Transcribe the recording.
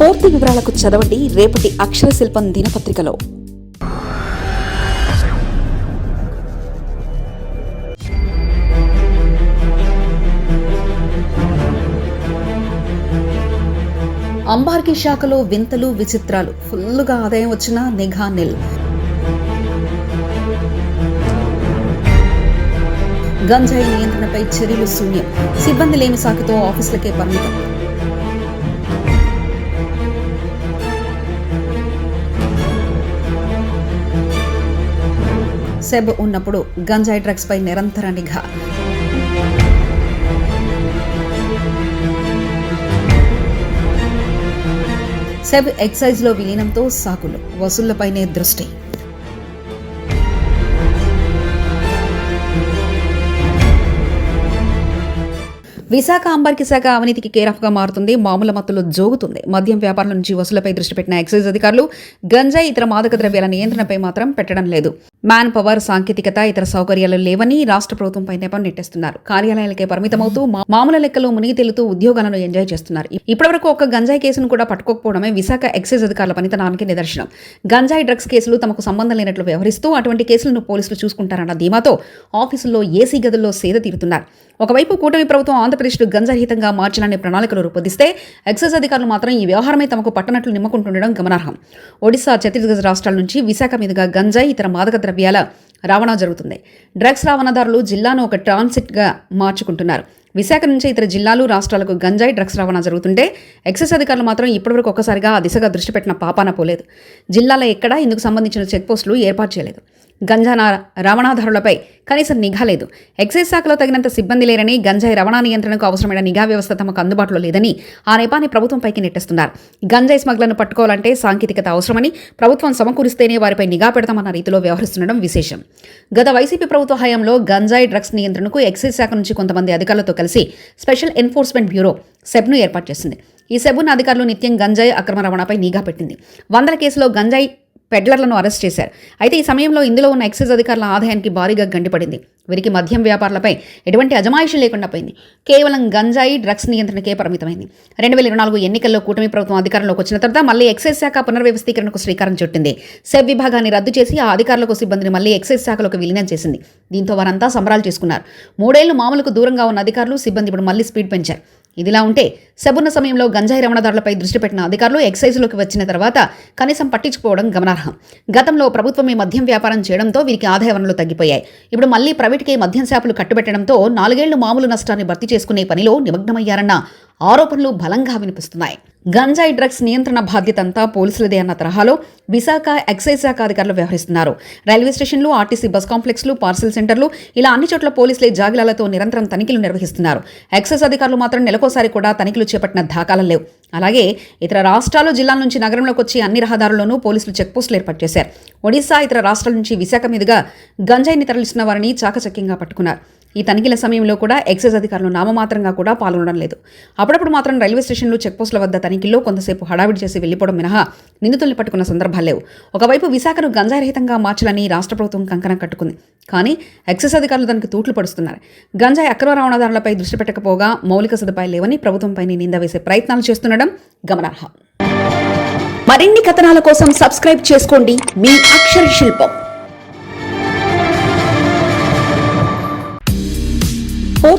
పూర్తి వివరాలకు చదవండి రేపటి అక్షర శిల్పం దినపత్రికలో. అంబార్కి శాఖలో వింతలు విచిత్రాలు. ఫుల్లుగా ఆదాయం వచ్చిన నిఘా నిల్. గంజాయి నియంత్రణపై చర్యలు శూన్యం. సిబ్బంది లేని సాకుతో ఆఫీసులకే పరిమితం. సెబ్ ఉన్నప్పుడు గంజాయి డ్రగ్స్ పై నిరంతర నిఘా. సెబ్ ఎక్సైజ్లో విలీనంతో సాకులు వసూళ్ళపైనే దృష్టి. విశాఖ అంబర్కి శాఖ అవినీతికి కేరాఫ్గా మారుతుంది మామూలు మత్తులో జోగుతుంది. మద్యం వ్యాపారుల నుంచి వసూలపై దృష్టి పెట్టిన ఎక్సైజ్ అధికారులు గంజాయి ఇతర మాదక ద్రవ్యాల నియంత్రణపై మాత్రం పెట్టడం లేదు. మ్యాన్ పవర్ సాంకేతికత ఇతర సౌకర్యాలు లేవని రాష్ట్ర ప్రభుత్వంపై నెపం నెట్టేస్తున్నారు. కార్యాలయాలకే పరిమితమవుతూ మా- మామూలు లెక్కలు మునిగి తేలుతూ ఉద్యోగాలను ఎంజాయ్ చేస్తున్నారు. ఇప్పటివరకు ఒక్క గంజాయి కేసును కూడా పట్టుకోకపోవడమే విశాఖ ఎక్సైజ్ అధికారుల పనితనానికి నిదర్శనం. గంజాయి డ్రగ్స్ కేసులు తమకు సంబంధం లేనట్లు వ్యవహరిస్తూ అటువంటి కేసులను పోలీసులు చూసుకుంటారన్న ధీమాతో ఆఫీసుల్లో ఏసీ గదుల్లో సేద తీరుతున్నారు. ఒకవైపు కూటమి ప్రభుత్వం ఆంధ్రప్రదేశ్ ఆంధ్రప్రదేశ్ను గంజారహితంగా మార్చాలనే ప్రణాళికలు రూపొందిస్తే ఎక్సైజ్ అధికారులు మాత్రం ఈ వ్యవహారమే తమకు పట్టనట్లు నిమ్మకుంటుండడం గమనార్హం. ఒడిశా ఛత్తీస్గఢ్ రాష్ట్రాల నుంచి విశాఖ మీదుగా గంజాయి ఇతర మాదక ద్రవ్యాల రవాణా జరుగుతుంది. డ్రగ్స్ రవాణాదారులు జిల్లాను ఒక ట్రాన్సిట్గా మార్చుకుంటున్నారు. విశాఖ నుంచి ఇతర జిల్లాలు రాష్ట్రాలకు గంజాయి డ్రగ్స్ రవాణా జరుగుతుంటే ఎక్సైజ్ అధికారులు మాత్రం ఇప్పటివరకు ఒక్కసారిగా ఆ దిశగా దృష్టి పెట్టిన పాపాన పోలేదు. జిల్లాలో ఎక్కడా ఇందుకు సంబంధించిన చెక్పోస్టులు ఏర్పాటు చేయలేదు. గంజా రవాణాదారులపై కనీసం నిఘా లేదు. ఎక్సైజ్ శాఖలో తగినంత సిబ్బంది లేరని గంజాయి రవాణా నియంత్రణకు అవసరమైన నిఘా వ్యవస్థ తమకు అందుబాటులో లేదని ఆ నేపాన్ని ప్రభుత్వంపైకి నెట్టేస్తున్నారు. గంజాయి స్మగ్లను పట్టుకోవాలంటే సాంకేతికత అవసరమని ప్రభుత్వం సమకూరిస్తేనే వారిపై నిఘా పెడతామన్న రీతిలో వ్యవహరిస్తుండడం విశేషం. గత వైసీపీ ప్రభుత్వ హయాంలో గంజాయి డ్రగ్స్ నియంత్రణకు ఎక్సైజ్ శాఖ నుంచి కొంతమంది అధికారులతో కలిసి స్పెషల్ ఎన్ఫోర్స్మెంట్ బ్యూరో సెబ్ను ఏర్పాటు చేసింది. ఈ సెబ్ను అధికారులు నిత్యం గంజాయి అక్రమ రవాణాపై నిఘా పెట్టింది. వందల కేసులో గంజాయి పెడ్లర్లను అరెస్ట్ చేశారు. అయితే ఈ సమయంలో ఇందులో ఉన్న ఎక్సైజ్ అధికారుల ఆదాయానికి భారీగా గండిపడింది వీరికి మద్యం వ్యాపారులపై ఎటువంటి అజమాయిషి లేకుండా పోయింది. కేవలం గంజాయి డ్రగ్స్ నియంత్రణకే పరిమితమైంది. రెండు వేల ఇరవై నాలుగు ఎన్నికల్లో కూటమి ప్రభుత్వం అధికారంలోకి వచ్చిన తర్వాత మళ్ళీ ఎక్సైజ్ శాఖ పునర్వ్యవస్థీకరణకు శ్రీకారం చుట్టింది. సెబ్ విభాగాన్ని రద్దు చేసి ఆ అధికారులకు సిబ్బందిని మళ్ళీ ఎక్సైజ్ శాఖలోకి విలీనం చేసింది. దీంతో వారంతా సంబరాలు చేసుకున్నారు. మూడేళ్ళు మామూలుకు దూరంగా ఉన్న అధికారులు సిబ్బంది ఇప్పుడు మళ్ళీ స్పీడ్ పెంచారు. ఇదిలా ఉంటే సబున్న సమయంలో గంజాయి రవాణాదారులపై దృష్టి పెట్టిన అధికారులు ఎక్సైజ్లోకి వచ్చిన తర్వాత కనీసం పట్టించుకోవడం గమనార్హం. గతంలో ప్రభుత్వమే మద్యం వ్యాపారం చేయడంతో వీరికి ఆదాయ వనరులు తగ్గిపోయాయి. ఇప్పుడు మళ్ళీ ప్రైవేట్కే మద్యం శాపులు కట్టుబెట్టడంతో నాలుగేళ్ళు మామూలు నష్టాన్ని భర్తీ చేసుకునే పనిలో నిమగ్నమయ్యారన్న ఆరోపణలు బలంగా వినిపిస్తున్నాయి. గంజాయి డ్రగ్స్ నియంత్రణ బాధ్యత అంతా పోలీసులదే అన్న తరహాలో విశాఖ ఎక్సైజ్ శాఖ అధికారులు వ్యవహరిస్తున్నారు. రైల్వే స్టేషన్లు ఆర్టీసీ బస్ కాంప్లెక్స్లు పార్సల్ సెంటర్లు ఇలా అన్ని చోట్ల పోలీసులే జాగిలాలతో నిరంతరం తనిఖీలు నిర్వహిస్తున్నారు. ఎక్సైజ్ అధికారులు మాత్రం నెలకోసారి కూడా తనిఖీలు చేపట్టిన దాఖలం లేవు. అలాగే ఇతర రాష్ట్రాలు జిల్లాల నుంచి నగరంలోకి వచ్చి అన్ని రహదారుల్లోనూ పోలీసులు చెక్పోస్టులు ఏర్పాటు చేశారు. ఒడిశా ఇతర రాష్ట్రాల నుంచి విశాఖ మీదుగా గంజాయిని తరలిస్తున్న వారిని చాకచక్యంగా పట్టుకున్నారు. ఈ తనిఖీల సమయంలో కూడా ఎక్సైజ్ అధికారులు నామమాత్రంగా కూడా పాల్గొనడం లేదు. అప్పుడప్పుడు మాత్రం రైల్వే స్టేషన్లు చెక్పోస్టుల వద్ద తనిఖీల్లో కొంతసేపు హడావిడి చేసి వెళ్ళిపోవడం మినహా నిందితుల్ని పట్టుకున్న సందర్భాలు లేవు. ఒకవైపు విశాఖను గంజాయిరహితంగా మార్చాలని రాష్ట్ర ప్రభుత్వం కంకణం కట్టుకుంది. కానీ ఎక్సైజ్ అధికారులు దానికి తూట్లు పడుస్తున్నారు. గంజాయి అక్రమ రవాణాదారులపై దృష్టి పెట్టకపోగా మౌలిక సదుపాయాలు లేవని ప్రభుత్వంపై నింద వేసే ప్రయత్నాలు చేస్తుండడం గమనార్హం. మరిన్ని కథనాల కోసం సబ్స్క్రైబ్ చేసుకోండి. మీ అక్షర శిల్పం.